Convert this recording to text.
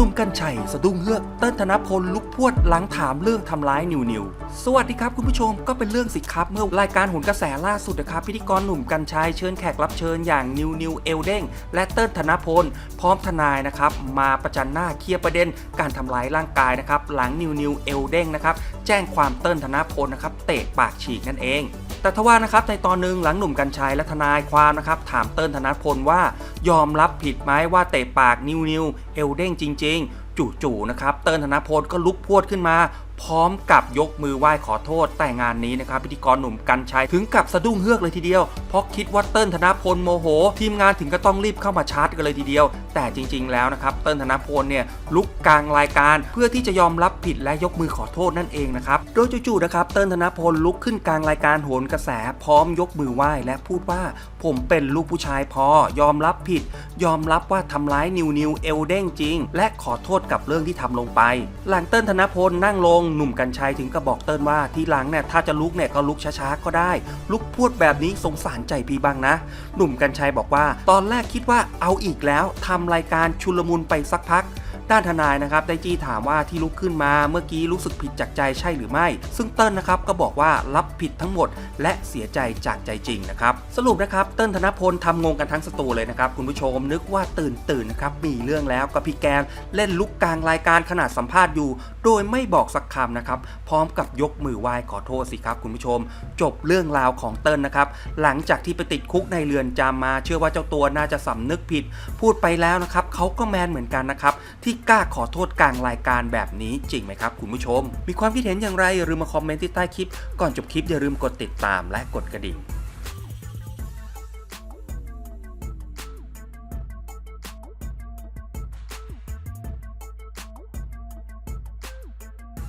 หนุ่มกัญชัย สะดุ้งเฮือก เติ้ลธนพลลุกพวดหลังถามเรื่องทำร้ายนิวนิว สวัสดีครับคุณผู้ชมก็เป็นเรื่องสิครับ เมื่อรายการโหนกระแสล่าสุดนะครับ พิธีกรหนุ่มกัญชัยเชิญแขกรับเชิญอย่างนิวนิวเอลเด้งและเติ้ลธนพล พร้อมทนายนะครับ มาประจันหน้าเคลียร์ประเด็น การทำร้ายร่างกายนะครับหลังนิวนิวเอลเด้งนะครับแจ้งความเติ้ลธนพลนะครับเตะปากฉีกนั่นเอง แต่ทว่านะครับในตอนหนึ่งหลังหนุ่มกัญชัยและทนายความนะครับถามเติ้ลธนพลว่ายอมรับผิดไหมว่าเตะปากนิวนิวเอลเด้งจริง ๆ จู่ๆนะครับเติ้ลธนพลก็ลุกพวดขึ้นมา พร้อมกับยกมือไหว้ขอโทษแต่งานนี้นะครับพิธีกรหนุ่มกัญชัยถึงกับสะดุ้งเฮือกเลยทีเดียว เพราะคิดว่าเติ้ลธนพลโมโห ทีมงานถึงก็ต้องรีบเข้ามาชาร์จกันเลยทีเดียว แต่จริง ๆ แล้วนะครับเติ้ลธนพลเนี่ยลุกกลางรายการ เพื่อที่จะยอมรับผิดและยกมือขอโทษนั่นเองนะครับโดยจู่ๆนะครับเติ้ลธนพลลุกขึ้นกลางรายการโหนกระแส พร้อมยกมือไหว้และพูดว่า ผมเป็นลูกผู้ชายพอยอมรับผิด ยอมรับว่าทำร้ายนิวนิวเอลเด้งจริง และขอโทษกับเรื่องที่ทำลงไป หลังเติ้ลธนพลนั่งลงหนุ่มกัญชัยถึงก็บอกเติ้ลว่าที่หลังเนี่ยถ้าจะลุกเนี่ยก็ลุกช้าๆก็ได้ ลุกพูดแบบนี้สงสารใจพี่บ้างนะ หนุ่มกัญชัยบอกว่า ตอนแรกคิดว่าเอาอีกแล้วทำรายการชุลมุนไปสักพัก ด้านทนายนะครับได้จี้ถามว่าที่ลุกขึ้นมาเมื่อกี้รู้สึกผิดจากใจใช่หรือไม่ ซึ่งเติ้ลนะครับก็บอกว่ารับผิดทั้งหมด และเสียใจจากใจจริงนะครับสรุปนะครับเติ้ลธนพลทำงงกันทั้งสตูเลยนะครับคุณผู้ชมนึกว่าตื่นตื่นนะครับมีเรื่องแล้วกับพี่แกนเล่นลุกกลางรายการขนาดสัมภาษณ์อยู่ โดยไม่บอกสักคำนะครับพร้อมกับยกมือไหว้ขอโทษสิครับคุณผู้ชม จบเรื่องราวของเติ้ลนะครับหลังจากที่ไปติดคุกในเรือนจำมา เชื่อว่าเจ้าตัวน่าจะสำนึกผิด พูดไปแล้วนะครับเขาก็แมนเหมือนกันนะครับที่กล้าขอโทษกลางรายการแบบนี้จริงไหมครับคุณผู้ชม มีความคิดเห็นอย่างไรอย่าลืมมาคอมเมนต์ที่ใต้คลิป ก่อนจบคลิปอย่าลืมกดติดตามและกดกระดิ่ง